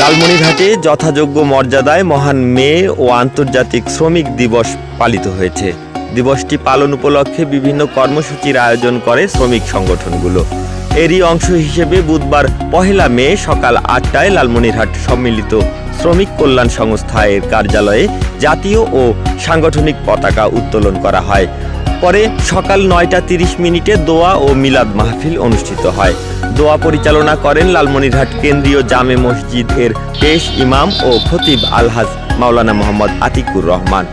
লালমনিরহাটে যথাযোগ্য মর্যাদায় মহান মে ও আন্তর্জাতিক শ্রমিক দিবস পালিত হয়েছে। দিবসটি পালন উপলক্ষে বিভিন্ন কর্মসূচির আয়োজন করে শ্রমিক সংগঠনগুলো। এরই অংশ হিসেবে বুধবার পহেলা মে সকাল আটটায় লালমনিরহাট সম্মিলিত শ্রমিক কল্যাণ সংস্থা এর কার্যালয়ে জাতীয় ও সাংগঠনিক পতাকা উত্তোলন করা হয়। পরে সকাল নয়টা তিরিশ মিনিটে দোয়া ও মিলাদ মাহফিল অনুষ্ঠিত হয়। দোয়া পরিচালনা করেন লালমনিরহাট কেন্দ্রীয় জামে মসজিদ এর পেশ ইমাম ও খতিব আলহাজ মাওলানা মোহাম্মদ আতিকুর রহমান।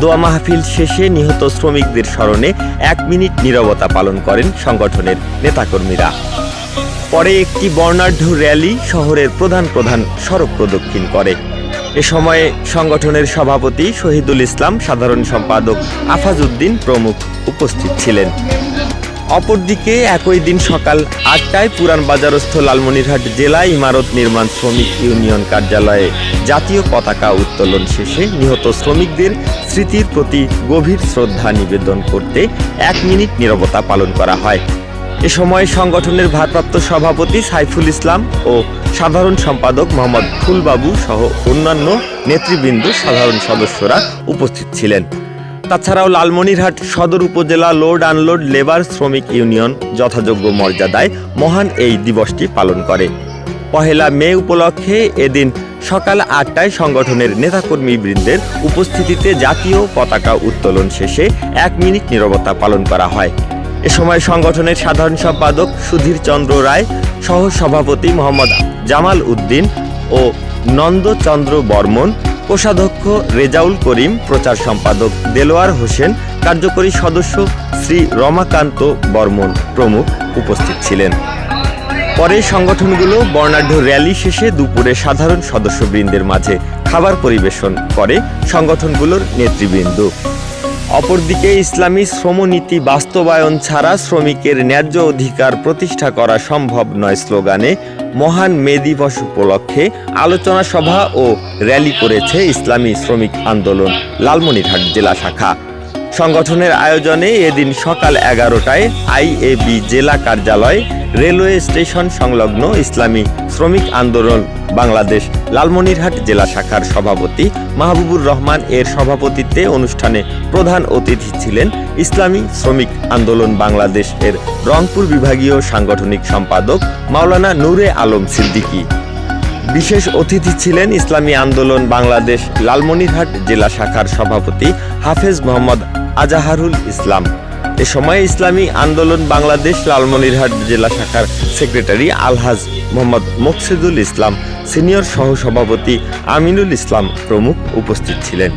দোয়া মাহফিল শেষে নিহত শ্রমিকদের স্মরণে এক মিনিট নীরবতা পালন করেন সংগঠনের নেতাকর্মীরা। পরে একটি বর্ণাঢ্য র্যালি শহরের প্রধান প্রধান সড়ক প্রদক্ষিণ করে। এ সময়ে সংগঠনের সভাপতি শহীদুল ইসলাম সাধারণ সম্পাদক আফাজউদ্দিন প্রমুখ উপস্থিত ছিলেন। অপরদিকে একই দিন সকাল আটটায় পুরান বাজারস্থ লালমনিরহাট জেলা ইমারত নির্মাণ শ্রমিক ইউনিয়ন কার্যালয়ে জাতীয় পতাকা উত্তোলন শেষে নিহত শ্রমিকদের স্মৃতির প্রতি গভীর শ্রদ্ধা নিবেদন করতে এক মিনিট নীরবতা পালন করা হয়। এ সময় সংগঠনের ভারপ্রাপ্ত সভাপতি সাইফুল ইসলাম ও সাধারণ সম্পাদক মোহাম্মদ ফুলবাবু সহ অন্যান্য নেতৃবৃন্দ সাধারণ সদস্যরা উপস্থিত ছিলেন। তাছাড়াও লালমনিরহাট সদর উপজেলা লোড আনলোড লেবার শ্রমিক ইউনিয়ন যথাযোগ্য মর্যাদায় মহান এই দিবসটি পালন করে। পহেলা মে উপলক্ষে এদিন সকাল আটটায় সংগঠনের নেতাকর্মী নেতাকর্মীবৃন্দের উপস্থিতিতে জাতীয় পতাকা উত্তোলন শেষে এক মিনিট নীরবতা পালন করা হয়। এ সময় সংগঠনের সাধারণ সম্পাদক সুধীর চন্দ্র রায় সহ সভাপতি মোহাম্মদ জামাল উদ্দিন ও নন্দচন্দ্র বর্মন, কোষাধ্যক্ষ রেজাউল করিম, প্রচার সম্পাদক দেলোয়ার হোসেন, কার্যকরী সদস্য শ্রী রমাকান্ত বর্মন প্রমুখ উপস্থিত ছিলেন। পরে সংগঠনগুলো বর্ণাঢ্য র্যালি শেষে দুপুরে সাধারণ সদস্যবৃন্দের মাঝে খাবার পরিবেশন করে সংগঠনগুলোর নেতৃবৃন্দ। অপরদিকে ইসলামী শ্রমনীতি বাস্তবায়ন ছাড়া শ্রমিকের ন্যায্য অধিকার প্রতিষ্ঠা করা সম্ভব নয় স্লোগানে মহান মে দিবস উপলক্ষে আলোচনা সভা ও র্যালি করেছে ইসলামী শ্রমিক আন্দোলন, লালমনিরহাট জেলা শাখা। সংগঠনের আয়োজনে এদিন সকাল এগারোটায় আইএবি জেলা কার্যালয় রেলওয়ে স্টেশন সংলগ্ন ইসলামী শ্রমিক আন্দোলন, বাংলাদেশ লালমনিরহাট জেলা শাখার সভাপতি মাহবুবুর রহমান এর সভাপতিত্বে অনুষ্ঠানে প্রধান অতিথি ছিলেন ইসলামী শ্রমিক আন্দোলন বাংলাদেশ এর রংপুর বিভাগীয় সাংগঠনিক সম্পাদক মাওলানা নূরে আলম সিদ্দিকী। বিশেষ অতিথি ছিলেন ইসলামী আন্দোলন বাংলাদেশ লালমনিরহাট জেলা শাখার সভাপতি হাফেজ মোহাম্মদ আজাহারুল ইসলাম। এ সময় ইসলামী আন্দোলন বাংলাদেশ লালমনিরহাট জেলা শাখার সেক্রেটারি আলহাজ মোহাম্মদ মোকসিদুল ইসলাম, সিনিয়র সহসভাপতি আমিনুল ইসলাম প্রমুখ উপস্থিত ছিলেন।